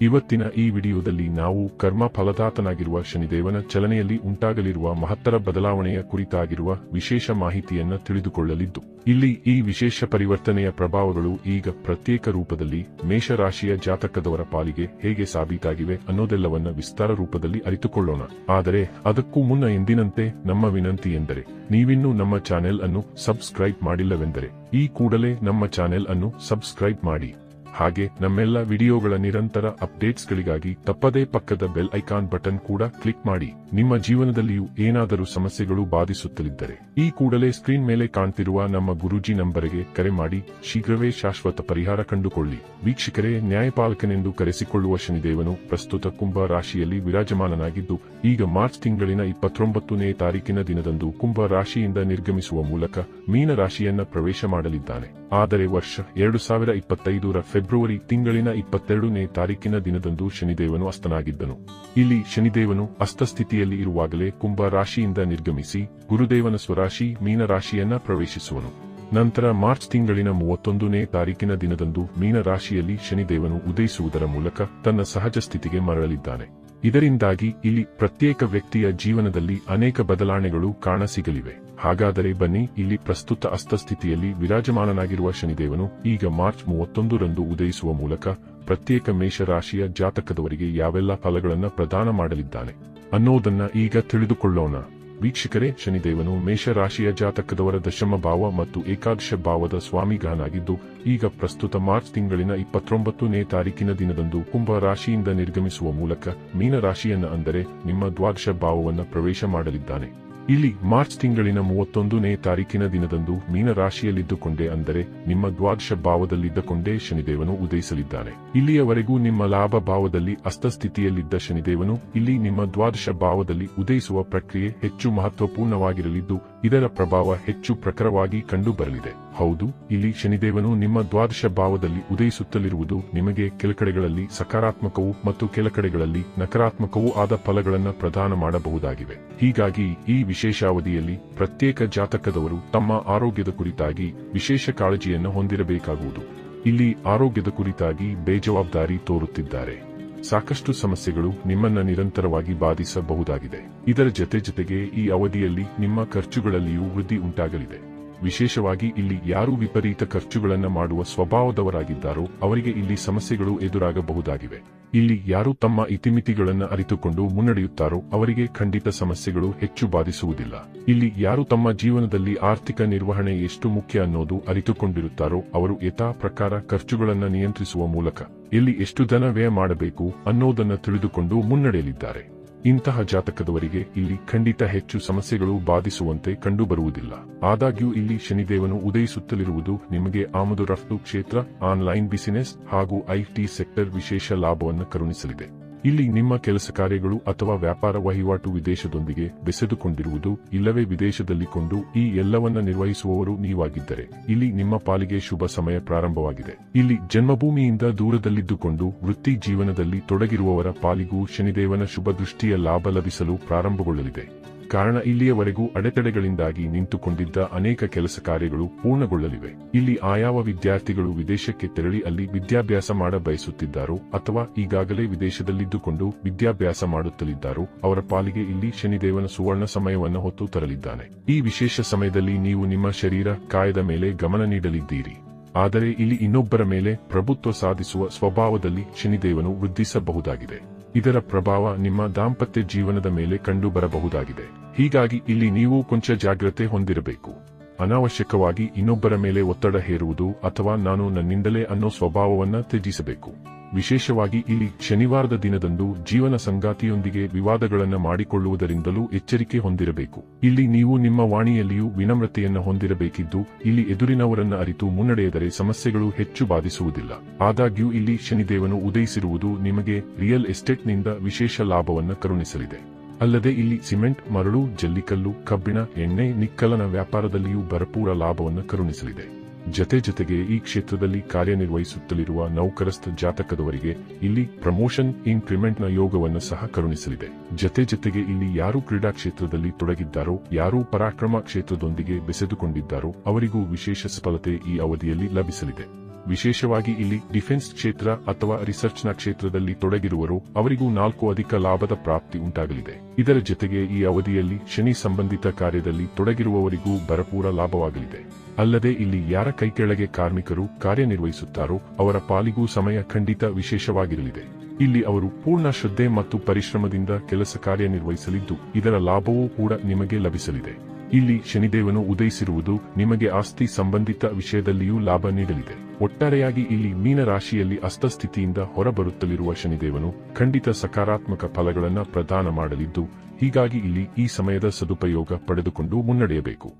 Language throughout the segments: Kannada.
ಇವತ್ತಿನ ಈ ವಿಡಿಯೋದಲ್ಲಿ ನಾವು ಕರ್ಮ ಫಲದಾತನಾಗಿರುವ ಶನಿದೇವನ ಚಲನೆಯಲ್ಲಿ ಉಂಟಾಗಲಿರುವ ಮಹತ್ತರ ಬದಲಾವಣೆಯ ಕುರಿತಾಗಿರುವ ವಿಶೇಷ ಮಾಹಿತಿಯನ್ನ ತಿಳಿದುಕೊಳ್ಳಲಿದ್ದು, ಇಲ್ಲಿ ಈ ವಿಶೇಷ ಪರಿವರ್ತನೆಯ ಪ್ರಭಾವಗಳು ಈಗ ಪ್ರತ್ಯೇಕ ರೂಪದಲ್ಲಿ ಮೇಷರಾಶಿಯ ಜಾತಕದವರ ಪಾಲಿಗೆ ಹೇಗೆ ಸಾಬೀತಾಗಿವೆ ಅನ್ನೋದೆಲ್ಲವನ್ನ ವಿಸ್ತಾರ ರೂಪದಲ್ಲಿ ಅರಿತುಕೊಳ್ಳೋಣ. ಆದರೆ ಅದಕ್ಕೂ ಮುನ್ನ ಎಂದಿನಂತೆ ನಮ್ಮ ವಿನಂತಿ ಎಂದರೆ, ನೀವಿನ್ನೂ ನಮ್ಮ ಚಾನೆಲ್ ಅನ್ನು ಸಬ್ಸ್ಕ್ರೈಬ್ ಮಾಡಿಲ್ಲವೆಂದರೆ, ಈ ಕೂಡಲೇ ನಮ್ಮ ಚಾನೆಲ್ ಅನ್ನು ಸಬ್ಸ್ಕ್ರೈಬ್ ಮಾಡಿ. ಹಾಗೆ ನಮ್ಮೆಲ್ಲ ವಿಡಿಯೋಗಳ ನಿರಂತರ ಅಪ್ಡೇಟ್ಸ್ಗಳಿಗಾಗಿ ತಪ್ಪದೇ ಪಕ್ಕದ ಬೆಲ್ ಐಕಾನ್ ಬಟನ್ ಕೂಡ ಕ್ಲಿಕ್ ಮಾಡಿ. ನಿಮ್ಮ ಜೀವನದಲ್ಲಿಯೂ ಏನಾದರೂ ಸಮಸ್ಯೆಗಳು ಬಾಧಿಸುತ್ತಲಿದ್ದರೆ ಈ ಕೂಡಲೇ ಸ್ಕ್ರೀನ್ ಮೇಲೆ ಕಾಣ್ತಿರುವ ನಮ್ಮ ಗುರೂಜಿ ನಂಬರಿಗೆ ಕರೆ ಮಾಡಿ. ಶೀಘ್ರವೇ ಶಾಶ್ವತ ಪರಿಹಾರ ಕಂಡುಕೊಳ್ಳಿ. ವೀಕ್ಷಕರೇ, ನ್ಯಾಯಪಾಲಕನೆಂದು ಕರೆಸಿಕೊಳ್ಳುವ ಶನಿದೇವನು ಪ್ರಸ್ತುತ ಕುಂಭ ರಾಶಿಯಲ್ಲಿ ವಿರಾಜಮಾನನಾಗಿದ್ದು, ಈಗ ಮಾರ್ಚ್ ತಿಂಗಳಿನ ಇಪ್ಪತ್ತೊಂಬತ್ತನೇ ತಾರೀಕಿನ ದಿನದಂದು ಕುಂಭ ರಾಶಿಯಿಂದ ನಿರ್ಗಮಿಸುವ ಮೂಲಕ ಮೀನ ರಾಶಿಯನ್ನ ಪ್ರವೇಶ ಮಾಡಲಿದ್ದಾನೆ. ಆದರೆ ವರ್ಷ ಎರಡು ಸಾವಿರ ಇಪ್ಪತ್ತೈದರ ಫೆಬ್ರವರಿ ತಿಂಗಳಿನ ಇಪ್ಪತ್ತೆರಡನೇ ತಾರೀಕಿನ ದಿನದಂದು ಶನಿದೇವನು ಅಸ್ತನಾಗಿದ್ದನು. ಇಲ್ಲಿ ಶನಿದೇವನು ಅಸ್ತಸ್ಥಿತಿಯಲ್ಲಿ ಇರುವಾಗಲೇ ಕುಂಭ ರಾಶಿಯಿಂದ ನಿರ್ಗಮಿಸಿ ಗುರುದೇವನ ಸ್ವರಾಶಿ ಮೀನರಾಶಿಯನ್ನ ಪ್ರವೇಶಿಸುವನು. ನಂತರ ಮಾರ್ಚ್ ತಿಂಗಳಿನ ಮೂವತ್ತೊಂದನೇ ತಾರೀಕಿನ ದಿನದಂದು ಮೀನರಾಶಿಯಲ್ಲಿ ಶನಿದೇವನು ಉದಯಿಸುವುದರ ಮೂಲಕ ತನ್ನ ಸಹಜ ಸ್ಥಿತಿಗೆ ಮರಳಲಿದ್ದಾನೆ. ಇದರಿಂದಾಗಿ ಇಲ್ಲಿ ಪ್ರತ್ಯೇಕ ವ್ಯಕ್ತಿಯ ಜೀವನದಲ್ಲಿ ಅನೇಕ ಬದಲಾವಣೆಗಳು ಕಾಣಸಿಗಲಿವೆ. ಹಾಗಾದರೆ ಬನ್ನಿ, ಇಲ್ಲಿ ಪ್ರಸ್ತುತ ಅಸ್ತಸ್ಥಿತಿಯಲ್ಲಿ ವಿರಾಜಮಾನನಾಗಿರುವ ಶನಿದೇವನು ಈಗ ಮಾರ್ಚ್ ಮೂವತ್ತೊಂದರಂದು ಉದಯಿಸುವ ಮೂಲಕ ಪ್ರತ್ಯೇಕ ಮೇಷರಾಶಿಯ ಜಾತಕದವರಿಗೆ ಯಾವೆಲ್ಲ ಫಲಗಳನ್ನು ಪ್ರದಾನ ಮಾಡಲಿದ್ದಾನೆ ಅನ್ನೋದನ್ನ ಈಗ ತಿಳಿದುಕೊಳ್ಳೋಣ. ವೀಕ್ಷಕರೇ, ಶನಿದೇವನು ಮೇಷರಾಶಿಯ ಜಾತಕದವರ ದಶಮ ಭಾವ ಮತ್ತು ಏಕಾದಶ ಭಾವದ ಸ್ವಾಮಿಗಹನಾಗಿದ್ದು ಈಗ ಪ್ರಸ್ತುತ ಮಾರ್ಚ್ ತಿಂಗಳಿನ ಇಪ್ಪತ್ತೊಂಬತ್ತನೇ ತಾರೀಕಿನ ದಿನದಂದು ಕುಂಭ ರಾಶಿಯಿಂದ ನಿರ್ಗಮಿಸುವ ಮೂಲಕ ಮೀನರಾಶಿಯನ್ನ ಅಂದರೆ ನಿಮ್ಮ ದ್ವಾದಶ ಭಾವವನ್ನ ಪ್ರವೇಶ ಮಾಡಲಿದ್ದಾನೆ. ಇಲ್ಲಿ ಮಾರ್ಚ್ ತಿಂಗಳಿನ ಮೂವತ್ತೊಂದನೇ ತಾರೀಕಿನ ದಿನದಂದು ಮೀನರಾಶಿಯಲ್ಲಿದ್ದುಕೊಂಡೇ ಅಂದರೆ ನಿಮ್ಮ ದ್ವಾದಶ ಭಾವದಲ್ಲಿದ್ದಕೊಂಡೇ ಶನಿದೇವನು ಉದಯಿಸಲಿದ್ದಾನೆ. ಇಲ್ಲಿಯವರೆಗೂ ನಿಮ್ಮ ಲಾಭ ಭಾವದಲ್ಲಿ ಅಸ್ತಸ್ಥಿತಿಯಲ್ಲಿದ್ದ ಶನಿದೇವನು ಇಲ್ಲಿ ನಿಮ್ಮ ದ್ವಾದಶ ಭಾವದಲ್ಲಿ ಉದಯಿಸುವ ಪ್ರಕ್ರಿಯೆ ಹೆಚ್ಚು ಮಹತ್ವಪೂರ್ಣವಾಗಿರಲಿದ್ದು ಇದರ ಪ್ರಭಾವ ಹೆಚ್ಚು ಪ್ರಖರವಾಗಿ ಕಂಡುಬರಲಿದೆ. ಹೌದು, ಇಲ್ಲಿ ಶನಿದೇವನು ನಿಮ್ಮ ದ್ವಾದಶ ಭಾವದಲ್ಲಿ ಉದಯಿಸುತ್ತಲಿರುವುದು ನಿಮಗೆ ಕೆಲಕಡೆಗಳಲ್ಲಿ ಸಕಾರಾತ್ಮಕವೂ ಮತ್ತು ಕೆಲಕಡೆಗಳಲ್ಲಿ ನಕಾರಾತ್ಮಕವೂ ಆದ ಫಲಗಳನ್ನು ಪ್ರದಾನ ಮಾಡಬಹುದಾಗಿವೆ. ಹೀಗಾಗಿ ಈ ವಿಶೇಷಾವಧಿಯಲ್ಲಿ ಪ್ರತ್ಯೇಕ ಜಾತಕದವರು ತಮ್ಮ ಆರೋಗ್ಯದ ಕುರಿತಾಗಿ ವಿಶೇಷ ಕಾಳಜಿಯನ್ನು ಹೊಂದಿರಬೇಕಾಗುವುದು. ಇಲ್ಲಿ ಆರೋಗ್ಯದ ಕುರಿತಾಗಿ ಬೇಜವಾಬ್ದಾರಿ ತೋರುತ್ತಿದ್ದಾರೆ. ಸಾಕಷ್ಟು ಸಮಸ್ಯೆಗಳು ನಿಮ್ಮನ್ನ ನಿರಂತರವಾಗಿ ಬಾಧಿಸಬಹುದಾಗಿದೆ. ಇದರ ಜತೆ ಜತೆಗೆ ಈ ಅವಧಿಯಲ್ಲಿ ನಿಮ್ಮ ಖರ್ಚುಗಳಲ್ಲಿಯೂ ವೃದ್ಧಿ ಉಂಟಾಗಲಿದೆ. ವಿಶೇಷವಾಗಿ ಇಲ್ಲಿ ಯಾರು ವಿಪರೀತ ಖರ್ಚುಗಳನ್ನು ಮಾಡುವ ಸ್ವಭಾವದವರಾಗಿದ್ದಾರೋ ಅವರಿಗೆ ಇಲ್ಲಿ ಸಮಸ್ಯೆಗಳು ಎದುರಾಗಬಹುದಾಗಿವೆ. ಇಲ್ಲಿ ಯಾರು ತಮ್ಮ ಇತಿಮಿತಿಗಳನ್ನು ಅರಿತುಕೊಂಡು ಮುನ್ನಡೆಯುತ್ತಾರೋ ಅವರಿಗೆ ಖಂಡಿತ ಸಮಸ್ಯೆಗಳು ಹೆಚ್ಚು ಬಾಧಿಸುವುದಿಲ್ಲ. ಇಲ್ಲಿ ಯಾರು ತಮ್ಮ ಜೀವನದಲ್ಲಿ ಆರ್ಥಿಕ ನಿರ್ವಹಣೆ ಎಷ್ಟು ಮುಖ್ಯ ಅನ್ನೋದು ಅರಿತುಕೊಂಡಿರುತ್ತಾರೋ ಅವರು ಯಥಾ ಪ್ರಕಾರ ಖರ್ಚುಗಳನ್ನು ನಿಯಂತ್ರಿಸುವ ಮೂಲಕ. ಎಲ್ಲಿ ಎಷ್ಟು ಧನ ವ್ಯಯ ಮಾಡಬೇಕು ಅನ್ನೋದನ್ನು ತಿಳಿದುಕೊಂಡು ಮುನ್ನಡೆಯಲಿದ್ದಾರೆ ಇಂತಹ ಜಾತಕದವರಿಗೆ ಇಲ್ಲಿ ಖಂಡಿತ ಹೆಚ್ಚು ಸಮಸ್ಯೆಗಳು ಬಾಧಿಸುವಂತೆ ಕಂಡುಬರುವುದಿಲ್ಲ. ಆದಾಗ್ಯೂ ಇಲ್ಲಿ ಶನಿದೇವನು ಉದಯಿಸುತ್ತಲಿರುವುದು ನಿಮಗೆ ಆಮದು ರಫ್ತು ಕ್ಷೇತ್ರ, ಆನ್ಲೈನ್ ಬಿಸಿನೆಸ್ ಹಾಗೂ ಐಟಿ ಸೆಕ್ಟರ್ ವಿಶೇಷ ಲಾಭವನ್ನು ಕರುಣಿಸಲಿದೆ. ಇಲ್ಲಿ ನಿಮ್ಮ ಕೆಲಸ ಕಾರ್ಯಗಳು ಅಥವಾ ವ್ಯಾಪಾರ ವಹಿವಾಟು ವಿದೇಶದೊಂದಿಗೆ ಬೆಸೆದುಕೊಂಡಿರುವುದು, ಇಲ್ಲವೇ ವಿದೇಶದಲ್ಲಿ ಕೊಂಡು ಈ ಎಲ್ಲವನ್ನ ನಿರ್ವಹಿಸುವವರು ನೀವಾಗಿದ್ದರೆ, ಇಲ್ಲಿ ನಿಮ್ಮ ಪಾಲಿಗೆ ಶುಭ ಸಮಯ ಪ್ರಾರಂಭವಾಗಿದೆ. ಇಲ್ಲಿ ಜನ್ಮಭೂಮಿಯಿಂದ ದೂರದಲ್ಲಿದ್ದುಕೊಂಡು ವೃತ್ತಿ ಜೀವನದಲ್ಲಿ ತೊಡಗಿರುವವರ ಪಾಲಿಗೂ ಶನಿದೇವನ ಶುಭ ದೃಷ್ಟಿಯ ಲಾಭ ಲಭಿಸಲು ಪ್ರಾರಂಭಗೊಳ್ಳಲಿದೆ. ಕಾರಣ ಇಲ್ಲಿಯವರೆಗೂ ಅಡೆತಡೆಗಳಿಂದಾಗಿ ನಿಂತುಕೊಂಡಿದ್ದ ಅನೇಕ ಕೆಲಸ ಕಾರ್ಯಗಳು ಪೂರ್ಣಗೊಳ್ಳಲಿವೆ. ಇಲ್ಲಿ ಆಯಾವ ವಿದ್ಯಾರ್ಥಿಗಳು ವಿದೇಶಕ್ಕೆ ತೆರಳಿ ಅಲ್ಲಿ ವಿದ್ಯಾಭ್ಯಾಸ ಮಾಡ ಬಯಸುತ್ತಿದ್ದಾರೋ ಅಥವಾ ಈಗಾಗಲೇ ವಿದೇಶದಲ್ಲಿದ್ದುಕೊಂಡು ವಿದ್ಯಾಭ್ಯಾಸ ಮಾಡುತ್ತಲಿದ್ದಾರೋ ಅವರ ಪಾಲಿಗೆ ಇಲ್ಲಿ ಶನಿದೇವನ ಸುವರ್ಣ ಸಮಯವನ್ನು ಹೊತ್ತು ತರಲಿದ್ದಾನೆ. ಈ ವಿಶೇಷ ಸಮಯದಲ್ಲಿ ನೀವು ನಿಮ್ಮ ಶರೀರ, ಕಾಯದ ಮೇಲೆ ಗಮನ ನೀಡಲಿದ್ದೀರಿ. ಆದರೆ ಇಲ್ಲಿ ಇನ್ನೊಬ್ಬರ ಮೇಲೆ ಪ್ರಭುತ್ವ ಸಾಧಿಸುವ ಸ್ವಭಾವದಲ್ಲಿ ಶನಿದೇವನು ವೃದ್ಧಿಸಬಹುದಾಗಿದೆ. ಇದರ ಪ್ರಭಾವ ನಿಮ್ಮ ದಾಂಪತ್ಯ ಜೀವನದ ಮೇಲೆ ಕಂಡು ಬರಬಹುದಾಗಿದೆ ಹೀಗಾಗಿ ಇಲ್ಲಿ ನೀವು ಕೊಂಚ ಜಾಗ್ರತೆ ಹೊಂದಿರಬೇಕು. ಅನಾವಶ್ಯಕವಾಗಿ ಇನ್ನೊಬ್ಬರ ಮೇಲೆ ಒತ್ತಡ ಹೇರುವುದು ಅಥವಾ ನಾನು ನನ್ನಿಂದಲೇ ಅನ್ನೋ ಸ್ವಭಾವವನ್ನ ತ್ಯಜಿಸಬೇಕು. ವಿಶೇಷವಾಗಿ ಇಲ್ಲಿ ಶನಿವಾರದ ದಿನದಂದು ಜೀವನ ಸಂಗಾತಿಯೊಂದಿಗೆ ವಿವಾದಗಳನ್ನು ಮಾಡಿಕೊಳ್ಳುವುದರಿಂದಲೂ ಎಚ್ಚರಿಕೆ ಹೊಂದಿರಬೇಕು. ಇಲ್ಲಿ ನೀವು ನಿಮ್ಮ ವಾಣಿಯಲ್ಲಿಯೂ ವಿನಮ್ರತೆಯನ್ನು ಹೊಂದಿರಬೇಕಿದ್ದು, ಇಲ್ಲಿ ಎದುರಿನವರನ್ನ ಅರಿತು ಮುನ್ನಡೆಯದರೆ ಸಮಸ್ಯೆಗಳು ಹೆಚ್ಚು ಬಾಧಿಸುವುದಿಲ್ಲ. ಆದಾಗ್ಯೂ ಇಲ್ಲಿ ಶನಿದೇವನು ಉದಯಿಸಿರುವುದು ನಿಮಗೆ ರಿಯಲ್ ಎಸ್ಟೇಟ್ನಿಂದ ವಿಶೇಷ ಲಾಭವನ್ನು ಕರುಣಿಸಲಿದೆ. ಅಲ್ಲದೆ ಇಲ್ಲಿ ಸಿಮೆಂಟ್, ಮರಳು, ಜಲ್ಲಿಕಲ್ಲು, ಕಬ್ಬಿಣ, ಎಣ್ಣೆ, ನಿಕ್ಕಲನ ವ್ಯಾಪಾರದಲ್ಲಿಯೂ ಭರಪೂರ ಲಾಭವನ್ನು ಕರುಣಿಸಲಿದೆ. ಜತೆ ಜತೆಗೆ ಈ ಕ್ಷೇತ್ರದಲ್ಲಿ ಕಾರ್ಯನಿರ್ವಹಿಸುತ್ತಲಿರುವ ನೌಕರಸ್ಥ ಜಾತಕದವರಿಗೆ ಇಲ್ಲಿ ಪ್ರಮೋಷನ್ ಇನ್ಕ್ರಿಮೆಂಟ್ನ ಯೋಗವನ್ನು ಸಹ ಕರುಣಿಸಲಿದೆ. ಜತೆ ಜತೆಗೆ ಇಲ್ಲಿ ಯಾರು ಕ್ರೀಡಾ ಕ್ಷೇತ್ರದಲ್ಲಿ ತೊಡಗಿದ್ದಾರೋ, ಯಾರು ಪರಾಕ್ರಮ ಕ್ಷೇತ್ರದೊಂದಿಗೆ ಬೆಸೆದುಕೊಂಡಿದ್ದಾರೋ, ಅವರಿಗೂ ವಿಶೇಷ ಸಫಲತೆ ಈ ಅವಧಿಯಲ್ಲಿ ಲಭಿಸಲಿದೆ. ವಿಶೇಷವಾಗಿ ಇಲ್ಲಿ ಡಿಫೆನ್ಸ್ ಕ್ಷೇತ್ರ ಅಥವಾ ರಿಸರ್ಚ್ನ ಕ್ಷೇತ್ರದಲ್ಲಿ ತೊಡಗಿರುವರು ಅವರಿಗೂ ನಾಲ್ಕು ಅಧಿಕ ಲಾಭದ ಪ್ರಾಪ್ತಿ ಉಂಟಾಗಲಿದೆ. ಇದರ ಜೊತೆಗೆ ಈ ಅವಧಿಯಲ್ಲಿ ಶನಿ ಸಂಬಂಧಿತ ಕಾರ್ಯದಲ್ಲಿ ತೊಡಗಿರುವವರಿಗೂ ಭರಪೂರ ಲಾಭವಾಗಲಿದೆ. ಅಲ್ಲದೆ ಇಲ್ಲಿ ಯಾರ ಕೈಕೆಳಗೆ ಕಾರ್ಮಿಕರು ಕಾರ್ಯನಿರ್ವಹಿಸುತ್ತಾರೋ, ಅವರ ಪಾಲಿಗೂ ಸಮಯ ಖಂಡಿತ ವಿಶೇಷವಾಗಿರಲಿದೆ. ಇಲ್ಲಿ ಅವರು ಪೂರ್ಣ ಶ್ರದ್ಧೆ ಮತ್ತು ಪರಿಶ್ರಮದಿಂದ ಕೆಲಸ ಕಾರ್ಯನಿರ್ವಹಿಸಲಿದ್ದು, ಇದರ ಲಾಭವೂ ಕೂಡ ನಿಮಗೆ ಲಭಿಸಲಿದೆ. ಇಲ್ಲಿ ಶನಿದೇವನು ಉದಯಿಸಿರುವುದು ನಿಮಗೆ ಆಸ್ತಿ ಸಂಬಂಧಿತ ವಿಷಯದಲ್ಲಿಯೂ ಲಾಭ ನೀಡಲಿದೆ. ಒಟ್ಟಾರೆಯಾಗಿ ಇಲ್ಲಿ ಮೀನ ರಾಶಿಯಲ್ಲಿ ಅಸ್ತಸ್ಥಿತಿಯಿಂದ ಹೊರಬರುತ್ತಲಿರುವ ಶನಿದೇವನು ಖಂಡಿತ ಸಕಾರಾತ್ಮಕ ಫಲಗಳನ್ನು ಪ್ರದಾನ ಮಾಡಲಿದ್ದು, ಹೀಗಾಗಿ ಇಲ್ಲಿ ಈ ಸಮಯದ ಸದುಪಯೋಗ ಪಡೆದುಕೊಂಡು ಮುನ್ನಡೆಯಬೇಕು.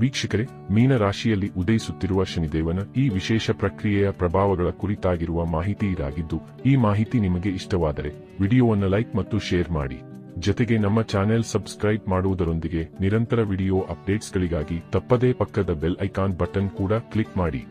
ವೀಕ್ಷಕರೇ ಮೀನ ರಾಶಿಯಲ್ಲಿ ಉದಯಿಸುತ್ತಿರುವ ಶನಿದೇವನ ಈ ವಿಶೇಷ ಪ್ರಕ್ರಿಯೆಯ ಪ್ರಭಾವಗಳ ಕುರಿತಾಗಿರುವ ಮಾಹಿತಿ ಇದಾಗಿದ್ದು, ಈ ಮಾಹಿತಿ ನಿಮಗೆ ಇಷ್ಟವಾದರೆ ವಿಡಿಯೋವನ್ನು ಲೈಕ್ ಮತ್ತು ಶೇರ್ ಮಾಡಿ. ಜೊತೆಗೆ ನಮ್ಮ ಚಾನೆಲ್ ಸಬ್ಸ್ಕ್ರೈಬ್ ಮಾಡುವುದರೊಂದಿಗೆ ನಿರಂತರ ವಿಡಿಯೋ ಅಪ್ಡೇಟ್ಸ್ಗಳಿಗಾಗಿ ತಪ್ಪದೇ ಪಕ್ಕದ ಬೆಲ್ ಐಕಾನ್ ಬಟನ್ ಕೂಡ ಕ್ಲಿಕ್ ಮಾಡಿ.